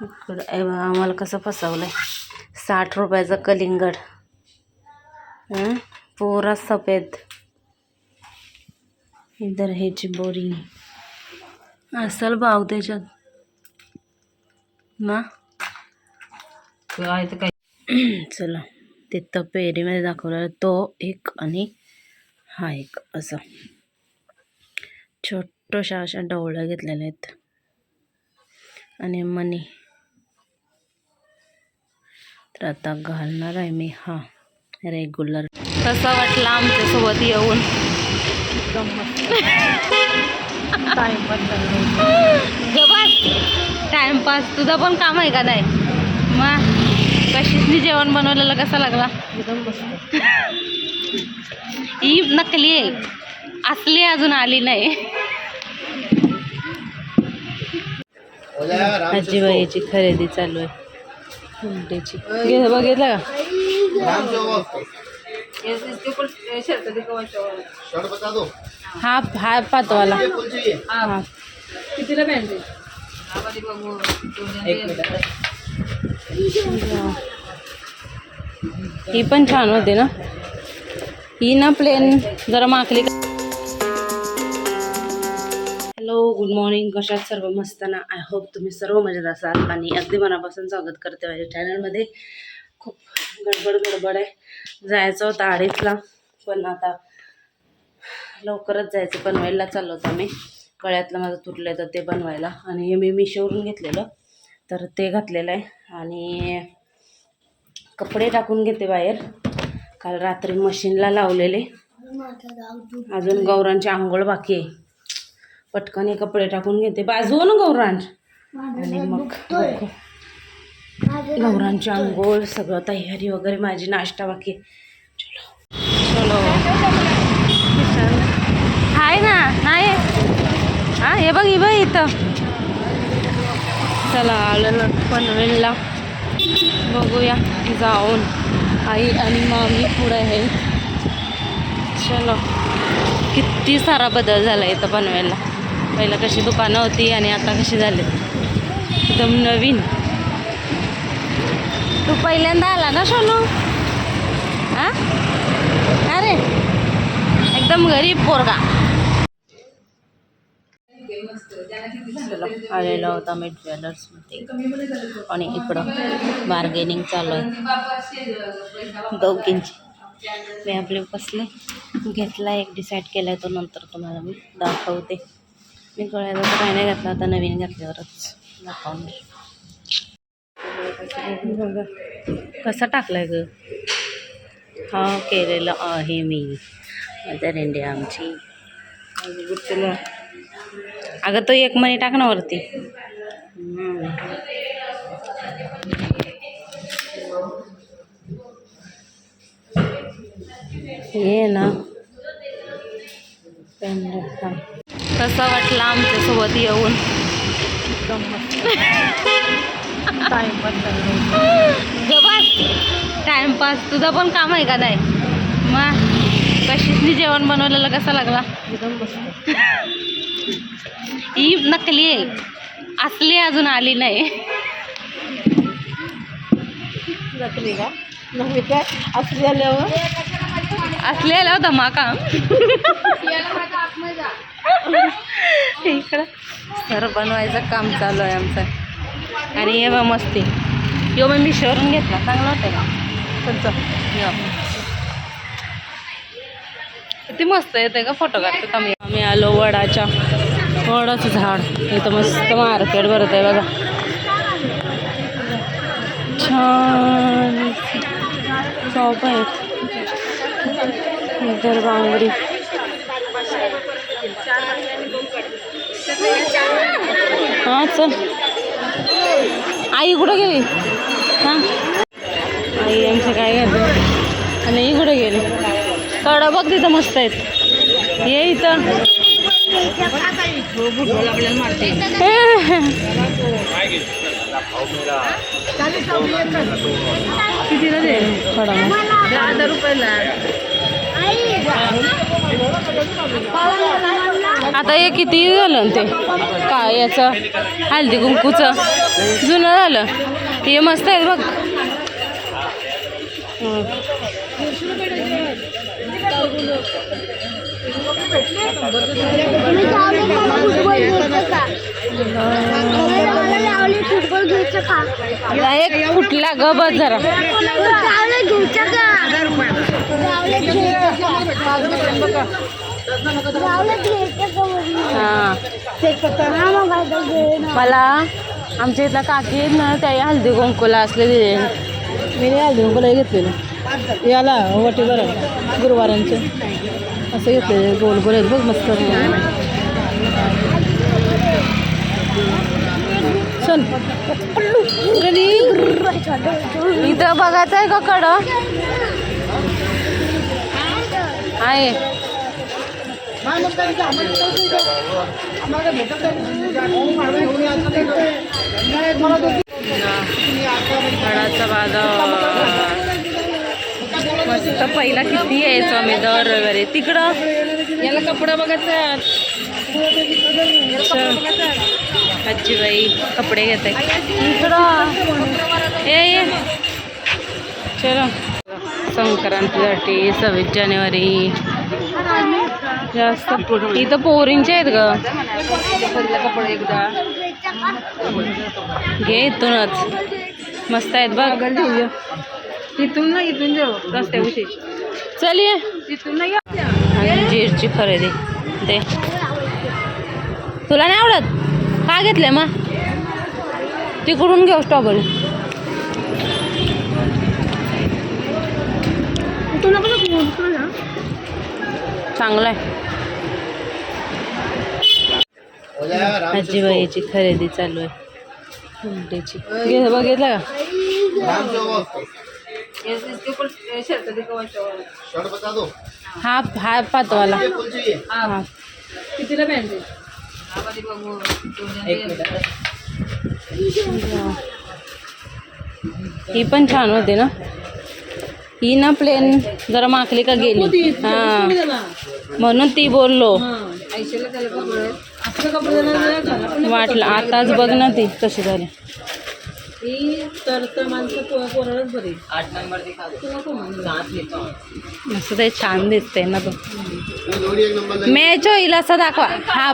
आम्हाला कसं फसवलंय? साठ रुपयाचं कलिंगड. हं? पुरा सफेद. इधर ह्याची बोरी असल भाव त्याच्यात ना? काय तर काय चला तिथं पेरीमध्ये दाखवलेला तो एक आणि हा एक असं. छोट्याशा अशा डवळ्या घेतलेल्या आहेत. आणि मनी. तर आता घालणार आहे मी हा रेग्युलर कसा वाटला आमच्यासोबत येऊन? टाइमपास तुझा पण काम आहे का नाही? मग कशीच जेवण बनवलेलं कसा लागला? ही नकली आहे. असली अजून आली नाही. आजीबाईची खरेदी चालू आहे. उलटीची घे बघितलं का? हा हा पातवाला. हा. कितीला पॅन्ट एक मिनिट. ही पण छान होती ना? ही ना प्लेन जरा माकली हॅलो गुड मॉर्निंग. कशात सर्व मस्त ना? आय होप तुम्ही सर्व मजेत असाल आणि अगदी मनापासून स्वागत करते माझ्या चॅनलमध्ये. खूप गडबड गडबड आहे. जायचं होतं अडीचला पण आता लवकरच जायचं. बनवायला चाललो होतं आम्ही. कळ्यातलं माझं तुटलं तर ते बनवायला. आणि हे मी मिशोवरून घेतलेलं. तर ते घातलेलं आहे. आणि कपडे टाकून घेते बाहेर. काल रात्री मशीनला लावलेले. अजून गौरांची आंघोळ बाकी आहे. पटकन हे कपडे टाकून घेते. बाजू ना गौरांच आणि मग. गौरांची आंघोळ सगळं तयारी वगैरे माझी नाश्ता बाकी आहे. चलो. चलो. हाय ना नाही हा हे बघ हे बघ इथं. चला आलेलं पनवेलला. बघूया जाऊन. आई आणि मामी पुढे आहे. चलो. किती सारा बदल झाला इथं पनवेलला. पहिलं कशी दुकानं होती आणि आता कशी झाली? एकदम नवीन. तू पहिल्यांदा आला ना सोनू? हा? अरे एकदम गरीब पोरगा. आलेला होता मी ज्वेलर्समध्ये आणि इकडं बार्गेनिंग चालू आहे. दोघींची. मी आपले बसले. घेतला एक डिसाईड केला आहे तो नंतर तुम्हाला मी. दाखवते. मी गळ्याचा तर काही नाही घातला आता नवीन घातल्यावरच. दाखवून बघा कसा आहे ग? हा केलेलं आहे मी. मदर इंडिया आमची. अगं तो एक मनी टाक ना वरती. ये ना पेंडंट हा. कसा वाटला आमच्यासोबत येऊन. टाइमपास टाइमपास तुझं पण काम आहे का नाही? मग कशीच जेवण बनवलेलं कसा लागला? ही नकली आहे. असली अजून आली नाही. नकली का? नकली काय? असली आल्यावर? असली आला होता माका इकडं. घर बनवायचं काम चालू आहे आमचं. आणि ये बा मस्ती. यो मी मिशोवरून घेतला. चांगला होता का? तुमचं किती मस्त येते का फोटो काढतो आम्ही आम्ही आलो वडाच्या. वडाचं झाड. इथं मस्त मार्केट भरत आहे बघा. छान. चौप आहेत. इतर बांगडी. हा चल. आई कुठं गेली? हा? आई आमचं काय घ्यायचं आणि ही कुठं गेली? कडं बघ तिथं मस्त आहेत. ये इथं. आपल्याला मारते कितीला दे? कडा दहा रुपयाला. आता हे किती झालं ते? का याचं? हळदी कुंकूचं. जुनं झालं. हे मस्त आहे बघ. आता एक फुटला ग बस जरा. घ्यायचं का हां. मला आमच्या इथला काकी आहेत ना त्या हळदी कुंकूला असले दिले मी नाही हळदी कुंकूला घेतलेलं. याला वटी बरं गुरुवारांचं. असं घेतलेलं गोल गोल आहेत बघ मस्त. सण इथं बघायचं आहे का कडं? आहे. फळाचा बाजार मस्त पहिला किती यायचो आम्ही दर रविवारी. तिकडं याला कपडा बघायचा आजीबाई कपडे घेत. आहे इकडं. ये ये. चलो. संक्रांतीसाठी सव्वीस जानेवारी. जास्त. इथं पोरींचे आहेत ग. कपडे एकदा घे इथूनच. मस्त आहेत बघ. इथून ना इथून जाऊ. रस्त्याविषयी. चल ये. तिथून नाही अंजीरची खरेदी. दे. तुला नाही आवडत? का घेतलंय मग? तिकडून घेऊ स्ट्रॉबेरी. तुला चांगलं आहे. आजीबाईची खरेदी चालू आहे. घे बघितलं का? हा हा पातवाला. हा. कितीला ही पण छान होती ना? ही ना प्लेन जरा माकली का गेली. हा. म्हणून ती बोललो. वाटलं. आताच बघ ना ती कशी झाली. मस्त ते छान दिसते ना तो मॅच होईल असं दाखवा. हा.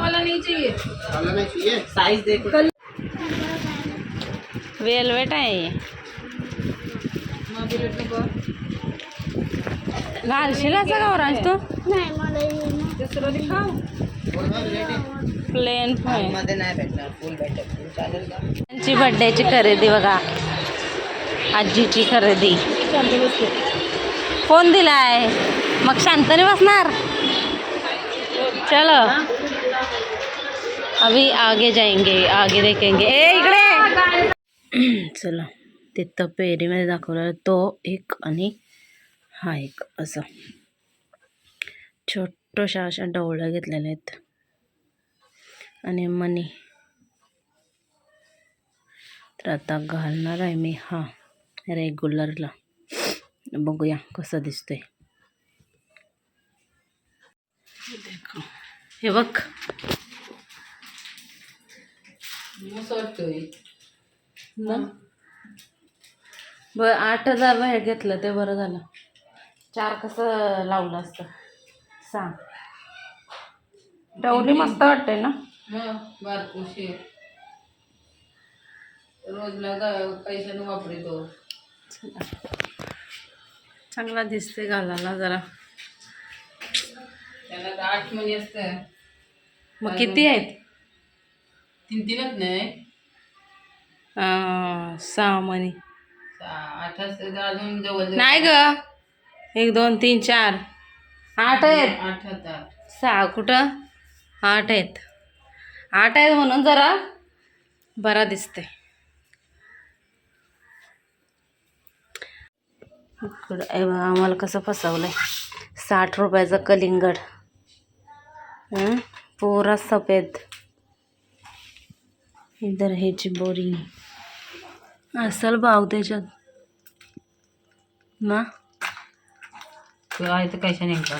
वेलवेट आहे. घालशील असं गावराज तू? नाही मला प्लेन मध्ये नाही भेटणार फुल भेटत चालेल का? त्यांची बड्डेची खरेदी बघा. आजीची खरेदी. फोन दिलाय? मग शांतने बसणार? चलो. अभी आगे जाएंगे आगे देखेंगे. ए इकडे! चला. तिथं पेरीमध्ये दाखवलेला तो एक आणि हा एक असं. छोट्याशा अशा डवळ्या घेतलेल्या आहेत. आणि मनी. तर आता घालणार आहे मी हा रेग्युलरला. बघूया कसं दिसतंय. हे बघ. बर आठ हजार हे घेतलं ते बरं झालं. चार कसं लावलं असतं? सांग. डवली मस्त वाटते ना? बारकोशी रोजला पैशानं वापरतो चांगला दिसते घालायला जरा. त्याला आठ महिने असतं. मग किती आहेत? तीन तीनच नाही. सहा मणी सहा- आठ असतं अजून जवळ नाही ग. एक दोन तीन चार. आठ आहेत. सहा. कुठं? आठ आहेत. आठ आहेत म्हणून जरा बरा दिसते. आम्हाला कसं फसवलंय? साठ रुपयाचं कलिंगड. हं? पुरा सफेद. इधर ह्याची बोरी असल भाव त्याच्यात. ना? आहे तर कशा नेमका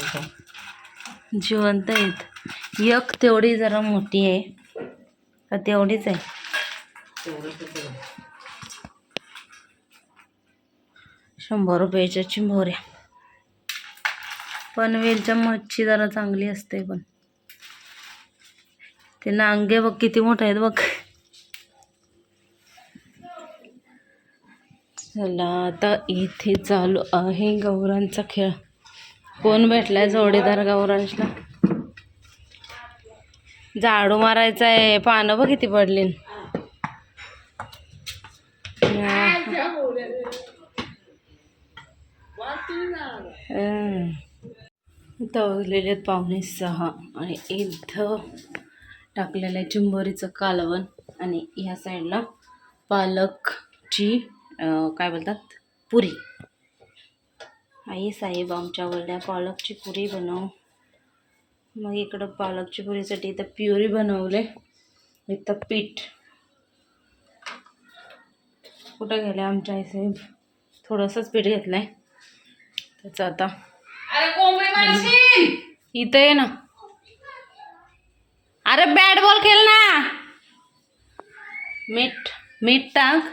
जिवंत आहेत. एक तेवढी जरा मोठी आहे. का तेवढीच आहे. शंभर रुपयाच्या चिंबोऱ्या. पनवेलच्या मच्छी जरा चांगली असते पण. ते नांगे बघ किती मोठे आहेत बघ. चला आता इथे चालू आहे गौरांचा खेळ. कोण भेटलाय जोडीदार गौरांशला? झाडू मारायचं आहे पानं बघ किती पडली तवलेले आहेत पाहुणे सहा आणि इथं टाकलेलं आहे चिंबोरीचं कालवण आणि ह्या साईडला पालकची काय बोलतात? पुरी. आई साहेब आमच्या वरड्या पालकची पुरी बनव. मग इकडं पालकची पुरीसाठी इथं प्युरी बनवले. इथं पीठ. कुठं गेले आमच्या आई साहेब? थोडंसंच पीठ घेतलं आहे त्याचं आता इथं ये ना. अरे बॅट बॉल खेळ ना. मीठ मीठ टाक.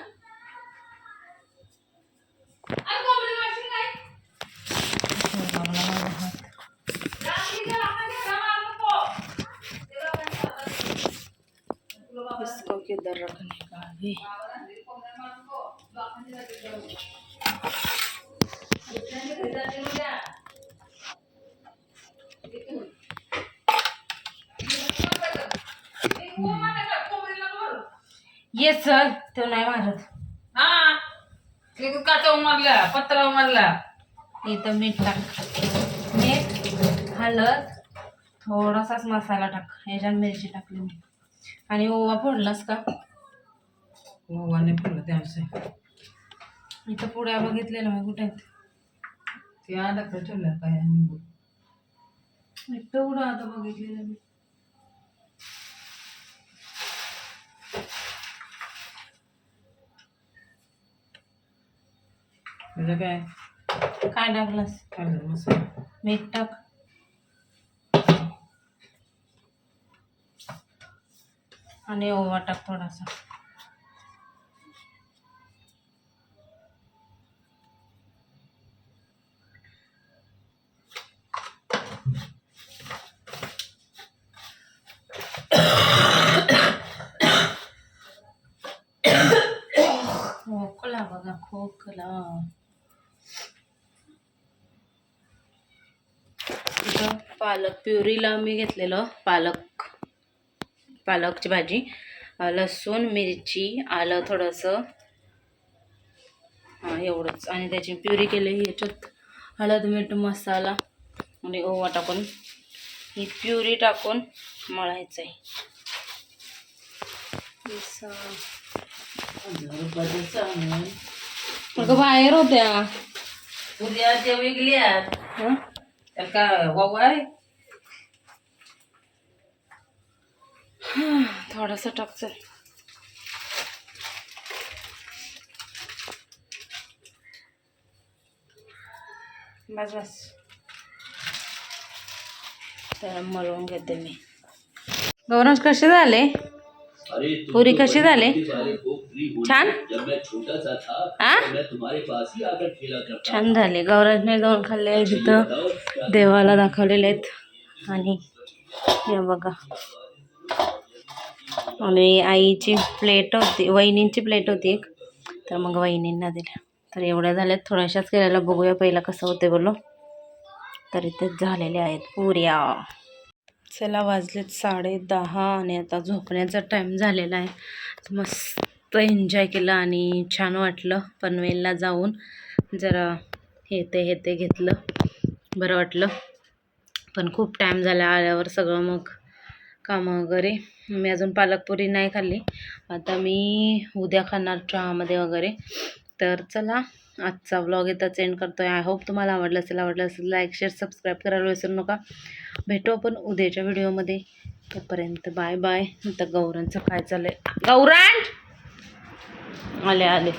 इसको किधर रखने का अभी ये चल तो नाही मारत. हा. ते काचा उमरला पत्रा उमरला इथं मीठ टाक. मीठ हळद थोडासाच मसाला टाक. ह्याच्यात मिरची टाकली मी. आणि ओवा फोडलास का? ओवाने फुलं त्यांचं इथं पुड्या बघितलेलं मी कुठे? ते आलं का ठेवलं काय आणि इथं कुठं आता बघितलेलं मी. म्हणजे काय? काय टाकलंस? मसाला मीठ टाक. आणि ओवा टाक थोडासा. खोकला बघा खोकला पालक प्युरीला मी घेतलेलं पालक पालकची भाजी लसूण मिरची आलं थोडंसं. हां एवढंच. आणि त्याची प्युरी केली याच्यात हळद मीठ मसाला आणि ओवा टाकून. ही प्युरी टाकून मळायचं आहे. अगं बाहेर होत्या. उद्या ते विकल्यात हं? त्याला काय वाव आहे? थोडंसं टाकचं बस बस. तर मळून घेते मी. गौरंज कसे झाले? पुरी कशी झाले? छान? हा छान झाले. गौराजने दोन खाल्ले आहेत तिथं देवाला दाखवलेले आहेत. आणि हे बघा. आणि आईची प्लेट होती वहिनींची प्लेट होती एक. तर मग वहिनींना दिल्या. तर एवढ्या झाल्यात थोड्याशाच केलेल्या बघूया पहिला कसं होते बोलो. तर इथेच झालेल्या आहेत पुऱ्या. चला वाजलेत साडे दहा आणि आता झोपण्याचा टाईम झालेला आहे. तर मस्त एन्जॉय केलं आणि छान वाटलं. पनवेलला जाऊन जरा हे ते हे ते घेतलं. बरं वाटलं. पण खूप टाईम झाला आल्यावर सगळं मग कामं वगैरे. मी अजून पालकपुरी नाही खाल्ली. आता मी उद्या खाणार चहामध्ये वगैरे. तर चला आजचा व्लॉग इथंच एंड करतो आहे आय होप तुम्हाला आवडलं असेल आवडलं असेल लाईक शेअर सबस्क्राईब करायला विसरू नका. भेटू आपण उद्याच्या व्हिडिओमध्ये तोपर्यंत बाय बाय आता गौरांचं काय चाललं आहे गौरांड आले आले.